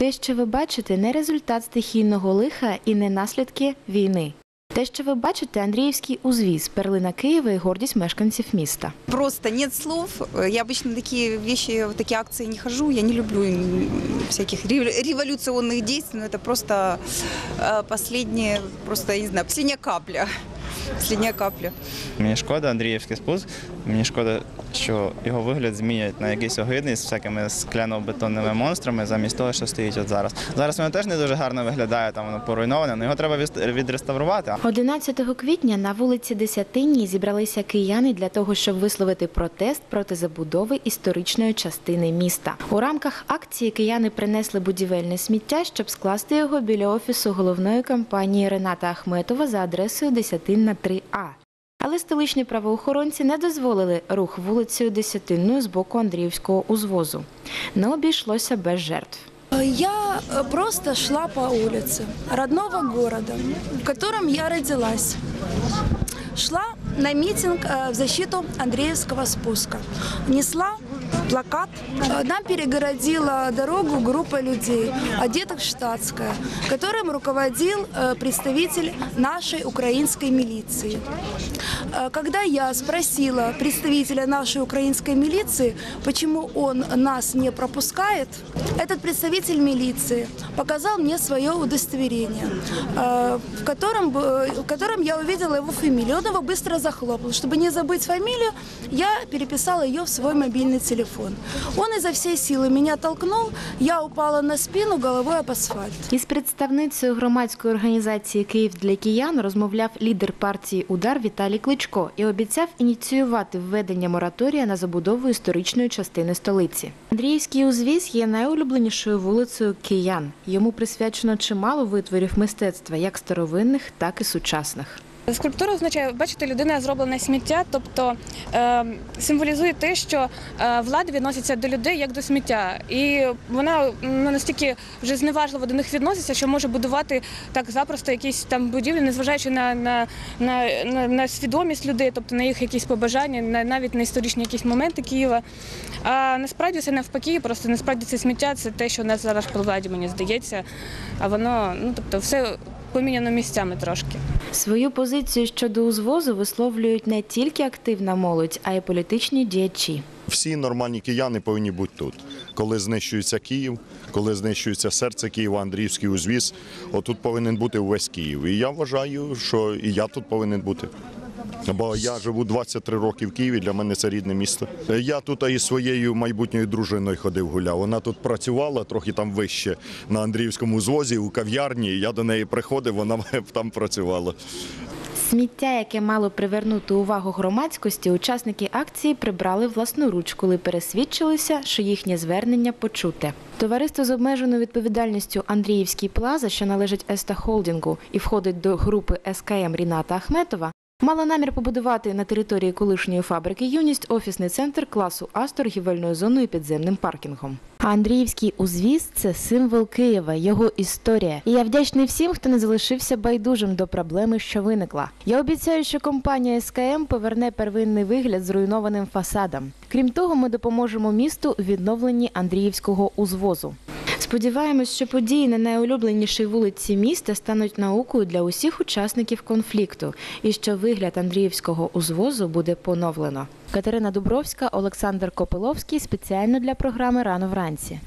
Те, що ви бачите, не результат стихійного лиха і не наслідки війни. Те, що ви бачите, Андріївський узвіз, перлина Києва і гордість мешканців міста. Просто нет слов. Я обычно на такие вещи, в такие акции не хожу. Я не люблю м, всяких рев- революционных действий, но это просто э, последняя, просто, я не знаю, последняя капля. Последняя капля. Мені шкода Андріївський спуск. Мені шкода, що його вигляд змінять на якийсь огидний з всякими скляно-бетонними монстрами, замість того, що стоїть от зараз. Зараз воно теж не дуже гарно виглядає, там воно поруйноване, але його треба відреставрувати. 11 квітня на вулиці Десятинній зібралися кияни для того, щоб висловити протест проти забудови історичної частини міста. У рамках акції кияни принесли будівельне сміття, щоб скласти його біля офісу головної компанії Рената Ахметова за адресою Десятинна 3А. Але столичні правоохоронці не дозволили рух вулицею Десятинною з боку Андріївського узвозу. Не обійшлося без жертв. Я просто шла по улице родного города, в котором я родилась. Шла на митинг э, в защиту Андреевского спуска. Несла плакат. Э, Нам перегородила дорогу группа людей, одетых в штатское, которым руководил э, представитель нашей украинской милиции. Э, Когда я спросила представителя нашей украинской милиции, почему он нас не пропускает, этот представитель милиции показал мне свое удостоверение, в котором, в котором я увидела его фамилию. Он его быстро захлопнул. Чтобы не забыть фамилию, я переписала ее в свой мобильный телефон. Он изо всей силы меня толкнул, я упала на спину головой об асфальт. Із представницею громадської організації Київ для киян розмовляв лідер партії Удар Віталій Кличко і обіцяв ініціювати введення мораторія на забудову історичної частини столиці. Андріївський узвіз є найулюбленішою вулицею киян. Йому присвячено чимало витворів мистецтва, як старовинних, так і сучасних. Скульптура означає, бачите, людина зроблена сміття, тобто е, символізує те, що е, влада відноситься до людей як до сміття, і вона ну, настільки вже зневажливо до них відноситься, що може будувати так запросто якісь там будівлі, незважаючи на, на, на, на, на свідомість людей, тобто на їх якісь побажання, на навіть на історичні якісь моменти Києва. А насправді це навпаки, просто насправді це сміття, це те, що у нас зараз при владі, мені здається. А воно, ну тобто, все поміняно місцями трошки. Свою позицію щодо узвозу висловлюють не тільки активна молодь, а й політичні діячі. Всі нормальні кияни повинні бути тут. Коли знищується Київ, коли знищується серце Києва, Андріївський узвіз, отут повинен бути увесь Київ. І я вважаю, що і я тут повинен бути. Бо я живу 23 роки в Києві, для мене це рідне місто. Я тут із своєю майбутньою дружиною ходив гуляв. Вона тут працювала трохи там вище на Андріївському узвозі у кав'ярні. Я до неї приходив, вона там працювала. Сміття, яке мало привернути увагу громадськості, учасники акції прибрали власноруч, коли пересвідчилися, що їхнє звернення почуте. Товариство з обмеженою відповідальністю Андріївський Плаза, що належить Еста Холдінгу і входить до групи СКМ Ріната Ахметова, мало намір побудувати на території колишньої фабрики Юність офісний центр класу А з торгівельною зоною і підземним паркінгом. Андріївський узвіз це символ Києва, його історія. І я вдячний всім, хто не залишився байдужим до проблеми, що виникла. Я обіцяю, що компанія СКМ поверне первинний вигляд зруйнованим фасадам. Крім того, ми допоможемо місту у відновленні Андріївського узвозу. Сподіваємось, що події на найулюбленішій вулиці міста стануть наукою для усіх учасників конфлікту, і що вигляд Андріївського узвозу буде поновлено. Катерина Дубровська, Олександр Копиловський спеціально для програми Рано вранці.